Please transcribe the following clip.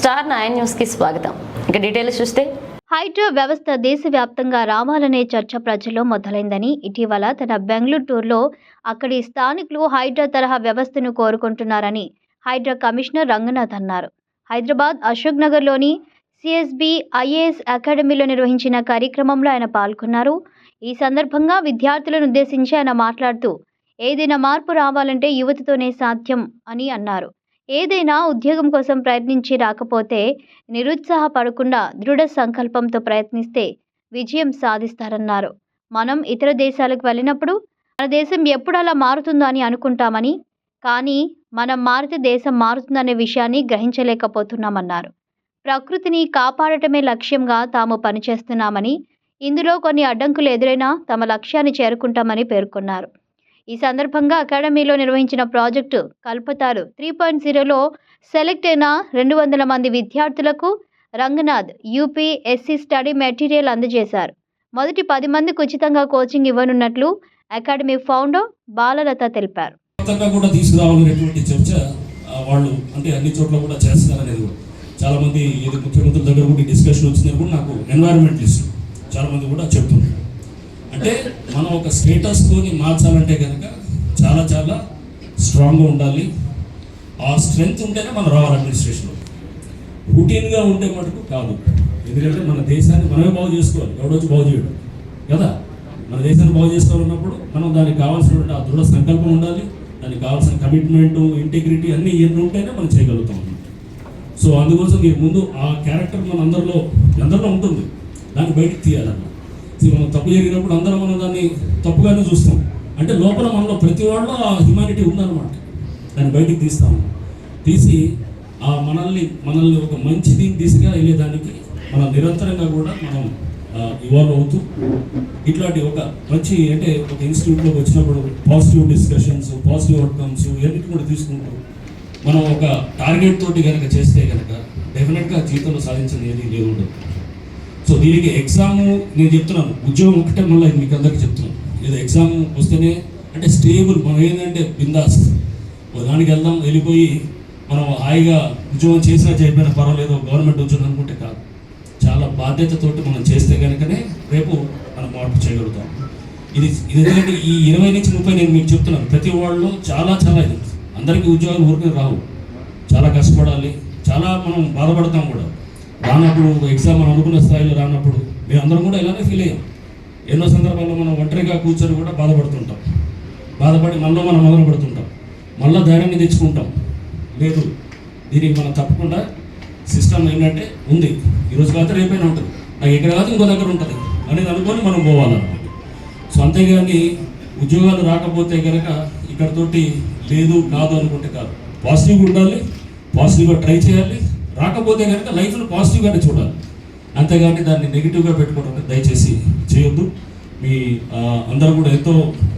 Star nine న్యూస్కి స్వాగతం. ఇక డీటెయిల్స్ చూస్తే. హైడ్రో వ్యవస్థ దేశవ్యాప్తంగా రావాలనే చర్చ ప్రజల్లో మొదలైందని ఇటీవల తన బెంగళూరు టూర్లో అక్కడి స్థానికులు హైడ్రా తరహా వ్యవస్థను కోరుకుంటున్నారని హైడ్రా కమిషనర్ రంగనాథ్ అన్నారు. హైదరాబాద్ అశోక్ నగర్లోని సిఎస్బి ఐఏఎస్ అకాడమీలో నిర్వహించిన కార్యక్రమంలో ఆయన పాల్గొన్నారు. ఈ సందర్భంగా విద్యార్థులను ఉద్దేశించి ఆయన మాట్లాడుతూ ఏదైనా మార్పు రావాలంటే యువతతోనే సాధ్యం అని అన్నారు. ఏదైనా ఉద్యోగం కోసం ప్రయత్నించి రాకపోతే నిరుత్సాహపడకుండా దృఢ సంకల్పంతో ప్రయత్నిస్తే విజయం సాధిస్తారన్నారు. మనం ఇతర దేశాలకు వెళ్ళినప్పుడు మన దేశం ఎప్పుడు అలా మారుతుందో అని అనుకుంటామని కానీ మనం మారితే దేశం మారుతుందనే విషయాన్ని గ్రహించలేకపోతున్నామన్నారు. ప్రకృతిని కాపాడటమే లక్ష్యంగా తాము పనిచేస్తున్నామని ఇందులో కొన్ని అడ్డంకులు ఎదురైనా తమ లక్ష్యాన్ని చేరుకుంటామని పేర్కొన్నారు. ఈ సందర్భంగా అకాడమీలో నిర్వహించిన ప్రాజెక్టు కల్పతారు త్రీ పాయింట్ జీరోలో సెలెక్ట్ అయిన రెండు వందల మంది విద్యార్థులకు Ranganath UP SC study material అందజేశారు. మొదటి పది మందికి ఉచితంగా కోచింగ్ ఇవ్వనున్నట్లు అకాడమీ ఫౌండర్ బాలలత తెలిపారు. కూడా తీసుకురావాలనేటువంటి చర్చ వాళ్ళు అంటే అన్ని చోట్ల కూడా చేస్తున్నారనేది కూడా. చాలా మంది ఏది ముఖ్యమంత్రుల దగ్గర కూడా డిస్కషన్ వచ్చిందని కూడా నాకు ఎన్వైరన్మెంటలిస్ట్ చాలా మంది కూడా చెప్తున్నారు. అంటే మనం ఒక స్టేటస్ మార్చాలంటే కనుక చాలా చాలా స్ట్రాంగ్గా ఉండాలి. ఆ స్ట్రెంగ్త్ ఉంటేనే మనం రావాలి అడ్మినిస్ట్రేషన్లో రొటీన్గా ఉండే మటుకు కాదు. ఎందుకంటే మన దేశాన్ని మనమే బాగు చేసుకోవాలి. ఎవడొచ్చి బాగు చేయడం. కదా? మన దేశాన్ని బాగు చేసుకోవాలన్నప్పుడు మనం దానికి కావాల్సినటువంటి ఆ దృఢ సంకల్పం ఉండాలి. దానికి కావాల్సిన కమిట్మెంట్ ఇంటిగ్రిటీ అన్నీ ఎన్ని ఉంటేనే మనం చేయగలుగుతాం సో అందుకోసం మీరు ముందు ఆ క్యారెక్టర్ మన అందరిలో అందరిలో ఉంటుంది. దాన్ని బయటికి తీయాలన్నమాట. తప్పు జరిగినప్పుడు అందరం మనం దాన్ని తప్పుగానే చూస్తాం. అంటే లోపల మనలో ప్రతి వాళ్ళు ఆ హ్యుమానిటీ ఉందన్నమాట. దాన్ని బయటికి తీస్తాము. తీసి ఆ మనల్ని మనల్ని ఒక మంచి దీని దిశగా వెళ్ళేదానికి మనం నిరంతరంగా కూడా మనం ఇవాల్వ్ అవుతూ ఇట్లాంటి ఒక మంచి అంటే ఒక ఇన్స్టిట్యూట్లోకి వచ్చినప్పుడు పాజిటివ్ డిస్కషన్స్ పాజిటివ్ అవుట్కమ్స్ ఇవన్నీ కూడా తీసుకుంటూ మనం ఒక టార్గెట్ తోటి కనుక చేస్తే కనుక డెఫినెట్గా జీవితంలో సాధించడం ఏది లేదు సో దీనికి ఎగ్జామ్ నేను చెప్తున్నాను ఉద్యోగం ఒకటే మళ్ళీ మీకు అందరికీ చెప్తున్నాను. ఏదో ఎగ్జామ్ వస్తేనే అంటే స్టేబుల్ మనం ఏంటంటే బిందాస్. దానికి వెళ్దాం వెళ్ళిపోయి మనం హాయిగా ఉద్యోగం చేసినా చేయకపోయినా పర్వాలేదు గవర్నమెంట్ ఉద్యోగం అనుకుంటే కాదు. చాలా బాధ్యతతోటి మనం చేస్తే కనుకనే రేపు మనం మార్పు చేయగలుగుతాం. ఇది ఇది ఎందుకంటే ఈ ఇరవై నుంచి ముప్పై నేను మీకు చెప్తున్నాను ప్రతి వాళ్ళు చాలా చాలా ఇది. అందరికీ ఉద్యోగాలు ఊరికే రావు. చాలా కష్టపడాలి చాలా మనం బాధపడతాం కూడా. రానప్పుడు ఎగ్జామ్ మనం అనుకున్న స్థాయిలో రానప్పుడు మేము అందరం కూడా ఇలానే ఫీల్ అయ్యాం. ఎన్నో సందర్భాల్లో మనం ఒంటరిగా కూర్చొని కూడా బాధపడుతుంటాం. బాధపడి మనలో మనం మొదలు పెడుతుంటాం. మళ్ళీ ధైర్యాన్ని తెచ్చుకుంటాం. లేదు దీనికి మనం తప్పకుండా సిస్టమ్ ఏంటంటే ఉంది. ఈరోజు కాదు రేపైనా ఉంటుంది. నాకు ఎక్కడ కాదు ఇంకో దగ్గర ఉంటుంది అనేది అనుకొని మనం పోవాలన్నమాట. సో అంతేగాని ఉద్యోగాలు రాకపోతే కనుక ఇక్కడతోటి లేదు కాదు అనుకుంటే కాదు. పాజిటివ్గా ఉండాలి పాజిటివ్గా ట్రై చేయాలి రాకపోతే కనుక లైఫ్ను పాజిటివ్గానే చూడాలి. అంతేగాని దాన్ని నెగిటివ్గా పెట్టుకోవడం దయచేసి చేయొద్దు. మీ అందరూ కూడా ఎంతో